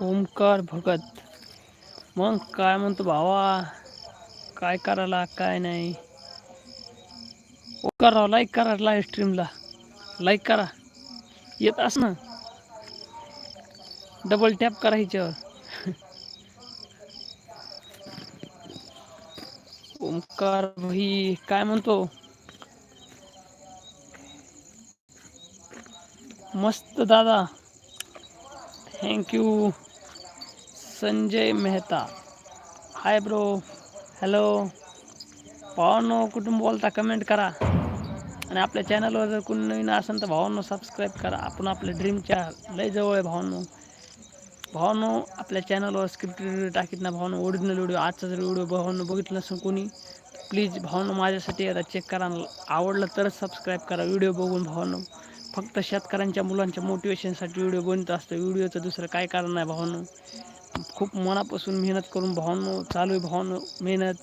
ओमकार भगत. मग काय म्हणतो भावा? काय करायला काय नाही. करा लाईक करा लाईव्ह स्ट्रीमला लाईक करा. येत अस ना. डबल टॅप करायच्यावर ओमकार भाई काय म्हणतो? मस्त दादा. Thank you Sanjay Mehta. Hi bro hello भावांनो कुटुंब बोलता? कमेंट करा. आणि आपल्या चॅनलवर जर कोणी नवीन असेल तर भावांना सबस्क्राईब करा. आपण आपल्या ड्रीमच्या लय जवळ आहे भावांनो. भावानो आपल्या चॅनलवर स्क्रिप्ट व्हिडिओ टाकीत ना भावना. ओरिजिनल व्हिडिओ आजचा जर व्हिडिओ भावांना बघितलं नसेल कोणी प्लीज भावना माझ्यासाठी आता चेक करा. आवडलं तरच सबस्क्राईब करा. व्हिडिओ बघून भावनं फक्त शेतकऱ्यांच्या मुलांच्या मोटिवेशनसाठी व्हिडिओ बनत असतं. व्हिडिओचं दुसरं काय कारण नाही भावांनो. खूप मनापासून मेहनत करून, भावनो, चालू आहे भावनो मेहनत.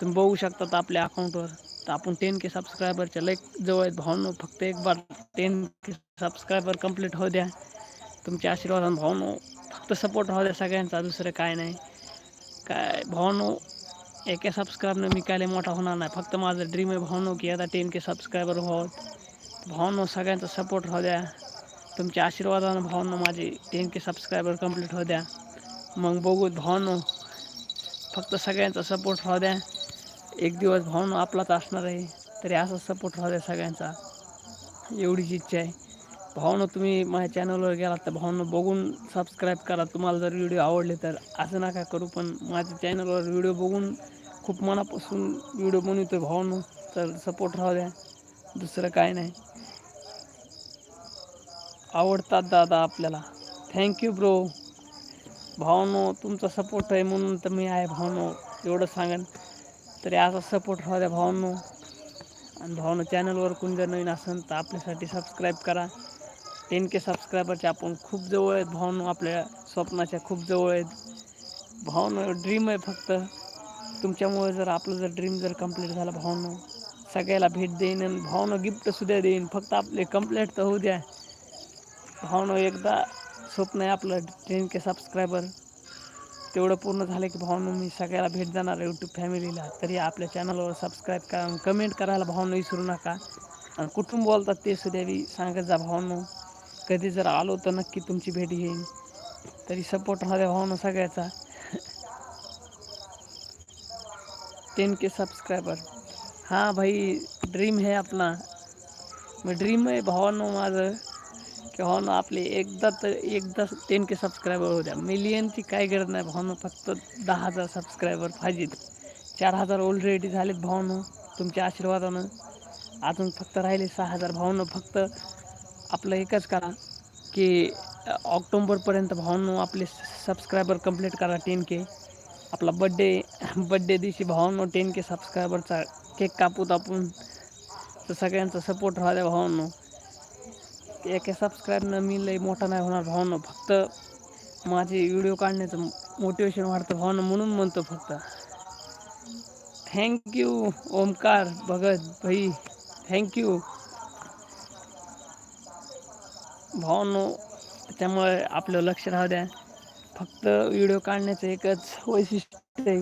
तुम्ही बघू शकतात आपल्या अकाउंटवर तर आपण टेन के सबस्क्रायबरच्या लाईक जवळ आहेत भावनो. फक्त एक बार टेन के सबस्क्रायबर कंप्लीट हो द्या. तुमच्या आशीर्वादान भावनो फक्त सपोर्ट राहू द्या सगळ्यांचा. दुसरं काय नाही. काय, भावनो एका सबस्क्राईबनं मी काय मोठा होणार नाही. फक्त माझं ड्रीम आहे भावनो की आता टेन के सबस्क्रायबर व्हावं भावनो सगळ्यांचा सपोर्ट राहू द्या. तुमच्या आशीर्वादानं भावना माझे टेन के सबस्क्रायबर कंप्लीट हो द्या. मग बघू भावनो फक्त सगळ्यांचा सपोर्ट राहू द्या. एक दिवस भावना आपलाच असणार आहे तरी असा सपोर्ट राहू द्या सगळ्यांचा. एवढीच इच्छा आहे. भावना तुम्ही माझ्या चॅनलवर गेलात तर भावना बघून सबस्क्राईब करा. तुम्हाला जर व्हिडिओ आवडले तर असं नका करू पण माझ्या चॅनलवर व्हिडिओ बघून खूप मनापासून व्हिडिओ बनवतो भावानो. तर सपोर्ट राहू द्या. दुसरं काय नाही. आवडतात दादा आपल्याला. थँक्यू ब्रो भावनो तुमचा सपोर्ट आहे म्हणून तर मी आहे भावनो. एवढं सांगेन. तरी असा सपोर्ट राहू द्या भावांनो. आणि भावानं चॅनलवर कोणी जर नवीन असेल तर आपल्यासाठी सबस्क्राईब करा. टेन के सबस्क्रायबरचे आपण खूप जवळ आहेत भावनो आपल्या स्वप्नाच्या खूप जवळ आहेत. भावनो ड्रीम आहे फक्त. तुमच्यामुळे जर आपलं जर ड्रीम जर कंप्लीट झालं भावनो सगळ्याला भेट देईन आणि भावना गिफ्टसुद्धा देईन. फक्त आपले कंप्लेट तर होऊ द्या. भावना एकदा स्वप्न आहे आपलं टेन के सबस्क्रायबर तेवढं पूर्ण झालं की भावना मी सगळ्याला भेट जाणार यूट्यूब फॅमिलीला तरी आपल्या चॅनलवर सबस्क्राईब करा कमेंट करायला भावना विसरू नका. आणि कुठून बोलतात ते सुद्यावी सांगत जा भावनो. कधी जर आलो तर नक्की तुमची भेट घेईन. तरी सपोर्ट राहू द्या भावना सगळ्याचा. टेन के सबस्क्रायबर हां भाई ड्रीम है अपना मग ड्रीम आहे भावांनो माझं. की भावानं हो आपले एकदा तर एकदा टेन के सबस्क्रायबर हो द्या. मिलियनची काय गरज नाही भावानं फक्त दहा हजार सबस्क्रायबर पाहिजेत. चार हजार ऑलरेडी झालेत भावानं तुमच्या आशीर्वादानं. अजून फक्त राहिले सहा हजार भावानं. फक्त आपलं एकच करा की ऑक्टोंबरपर्यंत भावांनो आपले सबस्क्रायबर कंप्लीट करा टेन के. आपला बड्डे बड्डे दिवशी भावांनो टेन के सबस्क्रायबरचा केक कापूत आपण. तर सगळ्यांचा सपोर्ट राहू द्या भावांनो. एका सबस्क्राईबनं मी लई मोठा नाही होणार भावांनो. फक्त माझे व्हिडिओ काढण्याचं मोटिवेशन वाढतं भावानं म्हणून म्हणतो फक्त. थँक्यू ओमकार भगत भाई. थँक्यू भावांनो त्यामुळे आपलं लक्ष राहू द्या. फक्त व्हिडिओ काढण्याचं एकच वैशिष्ट्य आहे.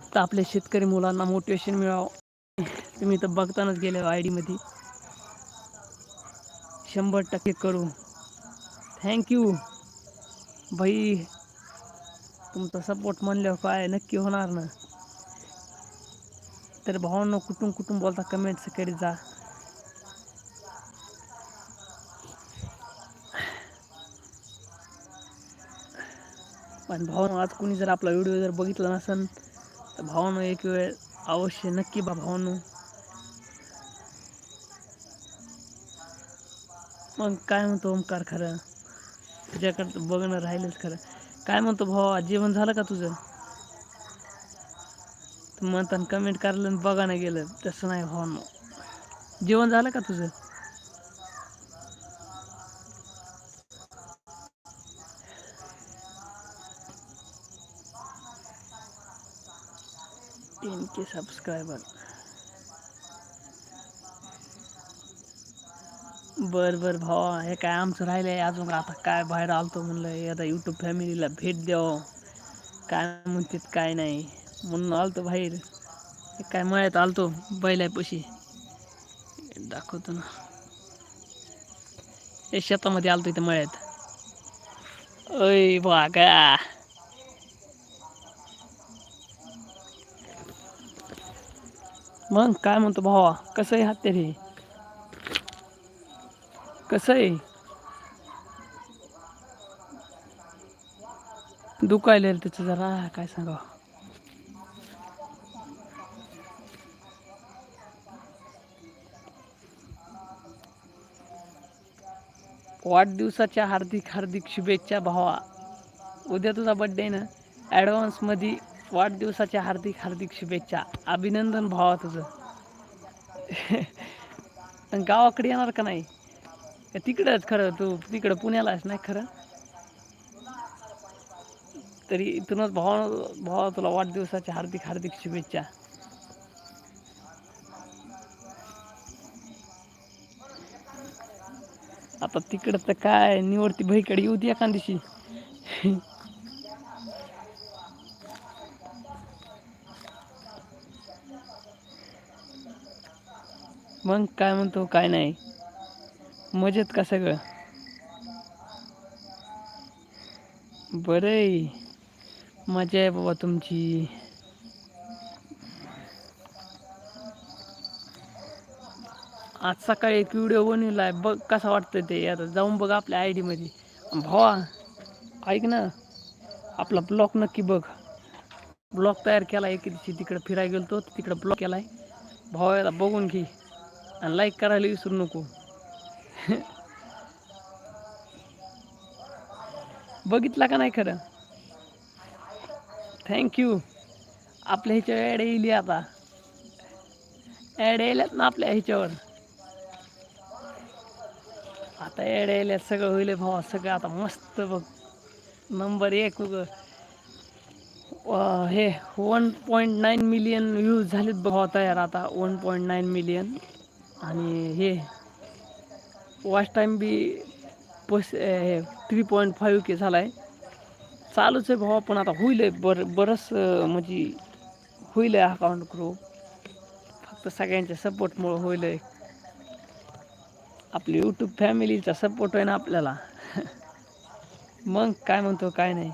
फक्त आपल्या शेतकरी मुलांना मोटिवेशन मिळावं. तुम्ही तर बघतानाच गेले हो आय डीमध्ये शंभर टक्के करू. थँक्यू भाई तुमचा सपोर्ट म्हणल्यावर काय नक्की होणार ना? तर भावांनो कुठून कुठून बोलता कमेंट्स करीत जा पण भावानं आज कोणी जर आपला व्हिडिओ जर बघितला नसेल तर भावानं एक वेळ अवश्य नक्की बा भावानं. मग काय म्हणतो ओमकार खरं? तुझ्याकडं बघणं राहिलंच खरं. काय म्हणतो भावा जेवण झालं का तुझं? तू म्हणताना कमेंट करायला बघायला बघा गेलं. तसं नाही भावानं जेवण झालं का तुझं? टेन के सबस्क्रायबर बरं बरं भावा हे काय आमचं राहिलं आहे अजून आता काय बाहेर आलतो म्हणलं आता युट्यूब फॅमिलीला भेट द्याव. काय म्हणतात काय नाही. म्हणून आलतो बाहेर. काय मळ्यात आलतो बैलापाशी. दाखवतो ना. हे शेतामध्ये आलतो इथे मळ्यात. अय का मग काय म्हणतो भावा कसं आहे हत्यारे कसं आहे? दुखायला त्याचं जरा काय सांगावं? वाढदिवसाच्या हार्दिक हार्दिक शुभेच्छा भावा. उद्या तुझा बड्डे आहे ना ॲडव्हान्समध्ये वाढदिवसाच्या हार्दिक हार्दिक शुभेच्छा. अभिनंदन भावा तुझं. गावाकडे येणार का नाही? का तिकडंच खरं तू तिकडं पुण्यालाच नाही खरं? तरी इथूनच भावा भावा तुला वाढदिवसाच्या हार्दिक हार्दिक शुभेच्छा. आता तिकडं तर काय निवडती भईकडे येऊ दे एखाद दिवशी. मग काय म्हणतो काय नाही. मजेत का सगळं? बरं मजा आहे बाबा तुमची. आज सकाळी एक व्हिडिओ बनवला आहे बघ कसा वाटतं ते. आता जाऊन बघ आपल्या आय डीमध्ये भावा ऐक ना. आपला ब्लॉक नक्की बघ. ब्लॉक तयार केला आहे की दिवशी तिकडं फिरायला गेलो तो तिकडं ब्लॉक केला आहे भावाला बघून घे. आणि लाईक करायला विसरू नको. बघितला का नाही खरं? थँक्यू आपल्या ह्याच्यावर ॲड येईल आता. ॲड यायल्यात ना आपल्या ह्याच्यावर. आता ॲड यायल्यात सगळं होईल भावा सगळं आता मस्त बघ. नंबर एक उग. हे one point nine million views झालेत भावा तयार आता. वन पॉईंट नाईन मिलियन आणि हे वॉच टाईम बी पस हे थ्री पॉईंट फाईव्ह के झाला आहे चालूच आहे भावा पण आता होईल बर बरंच म्हणजे होईल आहे अकाउंट ग्रो फक्त सगळ्यांच्या सपोर्टमुळं होईल आहे आपली यूट्यूब फॅमिलीचा सपोर्ट आहे ना आपल्याला. मग काय म्हणतो काय नाही.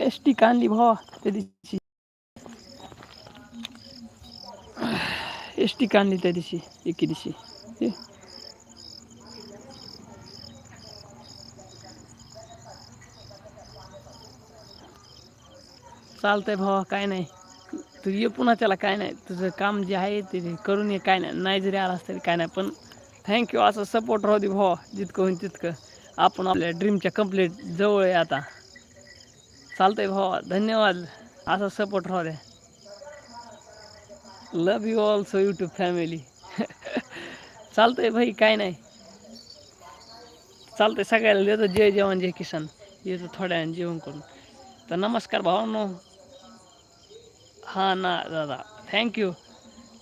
एस टी काढली भावा त्या दिवशी एस टी काढली त्या दिवशी एके दिवशी चालतंय भावा काय नाही तू ये पुन्हा त्याला काय नाही तुझं काम जे आहे ते करून ये काय नाही नाही जरी आलास तरी काय नाही पण थँक्यू असं सपोर्ट राहू दे भावा जितकं होईल तितकं आपण आपल्या ड्रीमच्या कंप्लीट जवळ आहे आता चालतंय भावा. धन्यवाद. असा सपोर्ट राहू द्या. Love you also YouTube family चालतंय भाई काय नाही. चालतंय सगळ्याला देतो. जय जवान जय किसान. येतो थोड्या जेवण करून. तर नमस्कार भावांनो. हां ना दादा. थँक्यू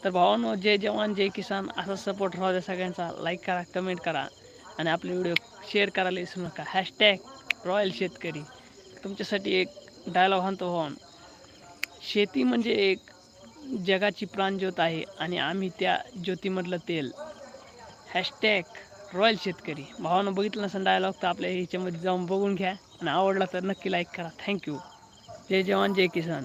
तर भावांनो जय जवान जय किसान. असा सपोर्ट राहू द्या सगळ्यांचा. लाईक करा कमेंट करा. आणि आपले व्हिडिओ शेअर करायला विसरू नका. हॅशटॅग रॉयल शेतकरी तुमच्यासाठी एक डायलॉग आणतो भावान हो. शेती म्हणजे एक जगाची प्राणज्योत आहे आणि आम्ही त्या ज्योतीमधलं तेल. हॅशटॅग रॉयल शेतकरी. भावानं बघितलं नसेल डायलॉग तर आपल्या ह्याच्यामध्ये जाऊन बघून घ्या. आणि आवडला तर नक्की लाईक करा. थँक्यू जय जवान जय किसान.